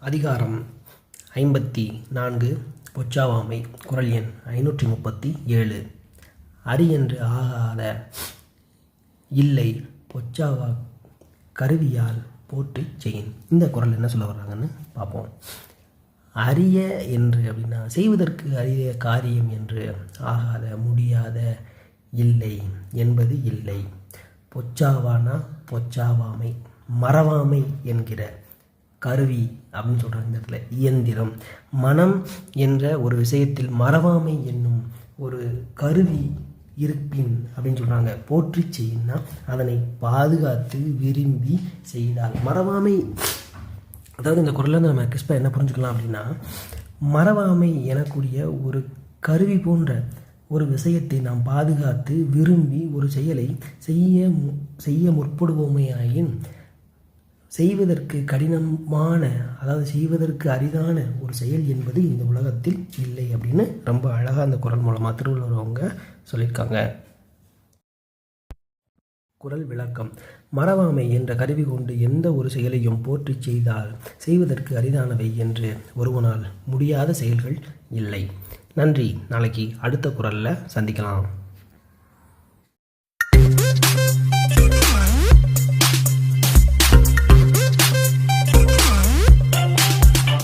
அதிகாரம் ஐம்பத்தி நான்கு பொச்சாவாமை குரல் எண் ஐநூற்றி முப்பத்தி ஏழு. அரி என்று ஆகாத இல்லை பொச்சாவா கருவியால் போட்டு செயின் இந்த குரல் என்ன சொல்ல வர்றாங்கன்னு பார்ப்போம். அரிய என்று அப்படின்னா செய்வதற்கு அரிய காரியம் என்று ஆகாத முடியாத இல்லை என்பது இல்லை. பொச்சாவானா பொச்சாவாமை மறவாமை என்கிற கருவி அப்படின்னு சொல்கிறாங்க இந்த இடத்துல. இயந்திரம். மனம் என்ற ஒரு விஷயத்தில் மறவாமை என்னும் ஒரு கருவி இருப்பின் அப்படின்னு சொல்கிறாங்க போற்றி செய்யினா அதனை பாதுகாத்து விரும்பி செய்தால் மறவாமை. அதாவது இந்த குரலில் நம்ம கிறிஸ்பா என்ன புரிஞ்சுக்கலாம் அப்படின்னா மறவாமை எனக்கூடிய ஒரு கருவி போன்ற ஒரு விஷயத்தை நாம் பாதுகாத்து விரும்பி ஒரு செயலை செய்ய செய்ய செய்ய முற்படுவோமேயாயின் செய்வதற்கு கடினமான அதாவது செய்வதற்கு அரிதான ஒரு செயல் என்பது இந்த உலகத்தில் இல்லை அப்படின்னு ரொம்ப அழகாக அந்த குரல் மூலமாக திருவள்ளுவர் அவங்க சொல்லியிருக்காங்க. குரல் விளக்கம். மறவாமை என்ற கருவி கொண்டு எந்த ஒரு செயலையும் போற்றி செய்தால் செய்வதற்கு அரிதானவை என்று ஒருவனால் முடியாத செயல்கள் இல்லை. நன்றி. நாளைக்கு அடுத்த குரலில் சந்திக்கலாம்.